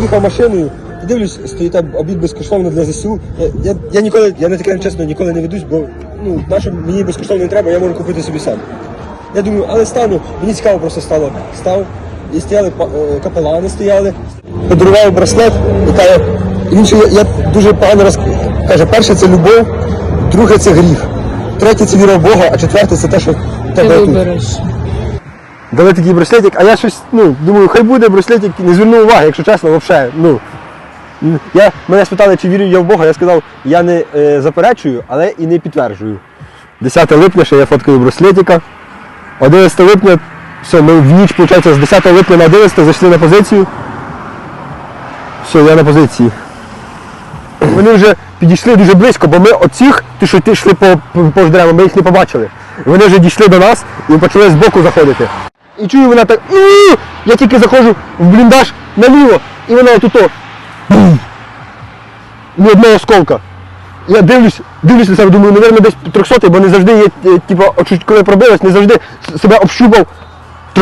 їхав машиною, дивлюсь, стоїть там обід безкоштовно для ЗСУ. Я, я, я ніколи, я не таке чесно, ніколи не ведусь, бо ну, нащо мені безкоштовно не треба, я можу купити собі сам. Я думаю, але стану, мені цікаво просто стало. Став, і стояли е, капелани стояли, подарував браслет, і каже, він ще я, я дуже погано роз... каже, перше це любов, друге це гріх, третє це віра в Бога, а четверте це те, що в Ти тебе тут. Дали такий браслетик, а я щось, ну, думаю, хай буде браслетик, не звернув уваги, якщо чесно, взагалі. Ну, я, мене спитали, чи вірю я в Бога, я сказав, я не е, заперечую, але і не підтверджую. 10 липня ще я фоткаю браслетика. 11 липня, все, ми в ніч, виходить, з 10 липня на 11 зайшли на позицію. Все, я на позиції. Вони вже підійшли дуже близько, бо ми оцих, ті, що йшли по, по, по деревам, ми їх не побачили. Вони вже дійшли до нас і почали збоку заходити. І чую, вона так. Я тільки заходжу в бліндаж наліво, і вона отуто. Ні одного осколка. Я дивлюсь, дивлюсь на себе, думаю, напевно, десь 300, бо не завжди є, типу, коли пробилась, не завжди себе общупав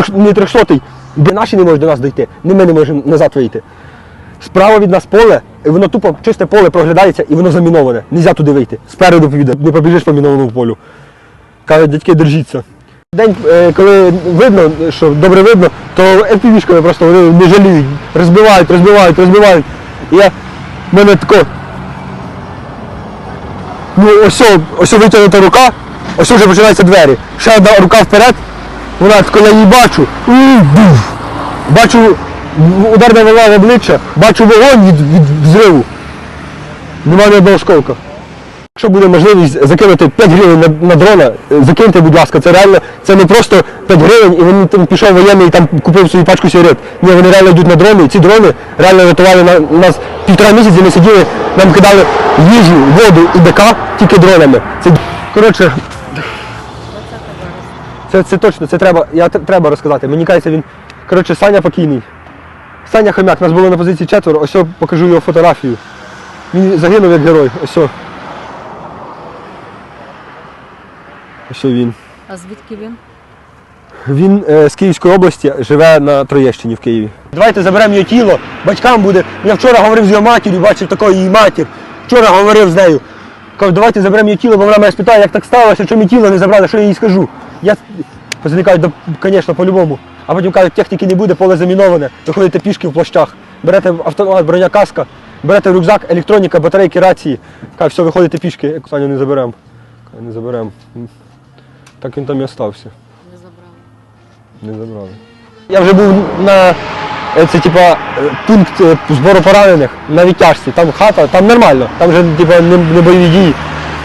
не 300 де наші не можуть до нас дойти, не ми не можемо назад вийти. Справа від нас поле, і воно тупо чисте поле проглядається і воно заміноване. Нельзя туди вийти. Спереду не побіжиш по мінованому полю. Кажуть, дядьки, держіться. День, е, коли видно, що добре видно, то FPV-шками просто вони не жаліють. Розбивають, розбивають, розбивають. Я, мене тако. Ну, ось, ось витягнута рука, ось вже починаються двері. Ще одна рука вперед, вона коли я її бачу. Бачу ударна волна в обличчя, бачу вогонь від, від взриву. Немає ні одного осколка. Якщо буде можливість закинути 5 гривень на, на дрона, е, закиньте, будь ласка, це реально, це не просто 5 гривень, і він там пішов воєнний і там купив свою пачку сигарет. Ні, вони реально йдуть на дрони, і ці дрони реально рятували на, нас півтора місяці, ми сиділи, нам кидали їжу, воду і БК тільки дронами. Це, коротше, це, це точно, це треба, я, треба розказати. Мені кажеться, він, коротше, Саня покійний. Саня Хомяк, нас було на позиції четверо, ось покажу його фотографію. Він загинув як герой, ось. Ось він. А звідки він? Він е, з Київської області живе на Троєщині в Києві. Давайте заберемо його тіло, батькам буде. Я вчора говорив з його матір'ю, бачив такої її матір. Вчора говорив з нею. Кажу, давайте заберемо її тіло, бо вона мене спитає, як так сталося, чому тіло не забрали, що я їй скажу. Я кажуть, да, звісно, по-любому. А потім кажуть, техніки не буде, поле заміноване, виходите пішки в плащах, берете автомат, броня каска, берете рюкзак, електроніка, батарейки, рації. Кажуть, все, виходите пішки, як Саню не заберемо. Не заберемо. Так він там і остався. Не забрали. Не забрали. Я вже був на е, це, типа, е, пункт е, збору поранених на відтяжці. Там хата, там нормально, там вже типа, не, не бойові дії.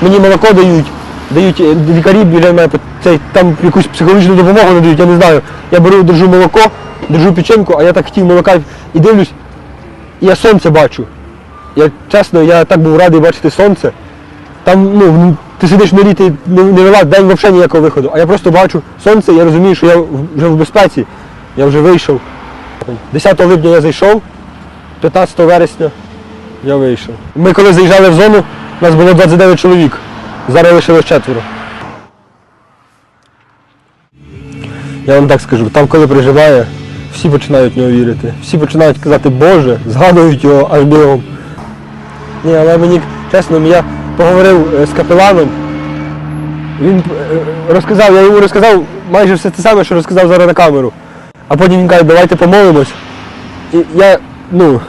Мені молоко дають, дають лікарі біля мене, це, там якусь психологічну допомогу надають, я не знаю. Я беру, держу молоко, держу печеньку, а я так хотів молока і дивлюсь, і я сонце бачу. Я чесно, я так був радий бачити сонце. Там, ну, ти сидиш на літі, не, не вела день взагалі ніякого виходу. А я просто бачу сонце, я розумію, що я вже в безпеці. Я вже вийшов. 10 липня я зайшов, 15 вересня я вийшов. Ми коли заїжджали в зону, у нас було 29 чоловік. Зараз лишилось четверо. Я вам так скажу, там коли приживає, всі починають в нього вірити. Всі починають казати Боже, згадують його аж бігом. Ні, але мені чесно, я поговорив е, з капеланом. Він е, розказав, я йому розказав майже все те саме, що розказав зараз на камеру. А потім він каже, давайте помолимось. І я, ну,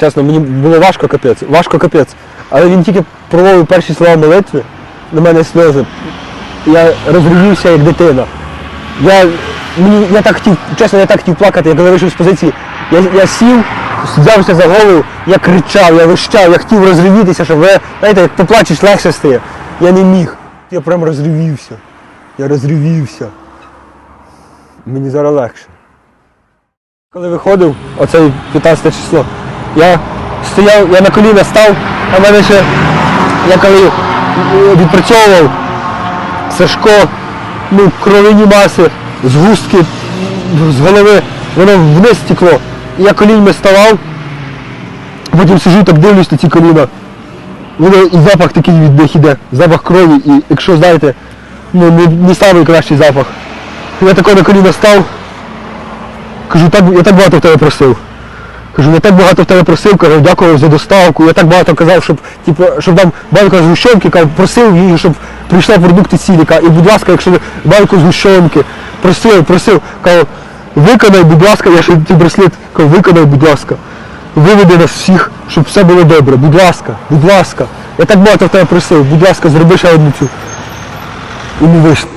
чесно, мені було важко капець, важко капець. Але він тільки промовив перші слова молитви, на мене сльози. Я розривівся як дитина. Я, мені, я так хотів, чесно, я так хотів плакати, я коли вийшов з позиції. Я, я сів, взявся за голову, я кричав, я вищав, я хотів розривітися, щоб ви, знаєте, як поплачеш, легше стає. Я не міг. Я прям розривівся. Я розривівся. Мені зараз легше. Коли виходив, оцей 15 число, я стояв, я на коліна став, а мене ще, я коли відпрацьовував Сашко, ну, кровяні маси, згустки з голови, воно вниз стекло. Я коліньми ставав, потім сижу, так дивлюсь на ці коліна. Воно і запах такий від них іде, запах крові, і якщо знаєте, ну не, не найкращий запах. Я тако на коліна став, кажу, так, я так багато в тебе просив. Кажу, я так багато в тебе просив, кажу, дякую за доставку. Я так багато казав, щоб, типу, щоб нам банка згущенки, кажу, просив її, щоб прийшла продукти ціліка. І, будь ласка, якщо банку згущенки, просив, просив, кажу, виконай, будь ласка, я ще ті браслет, виконай, будь ласка. Виведи нас всіх, щоб все було добре. Будь ласка, будь ласка. Я так багато в тебе просив, будь ласка, зроби ще одну цю. І не вийшло.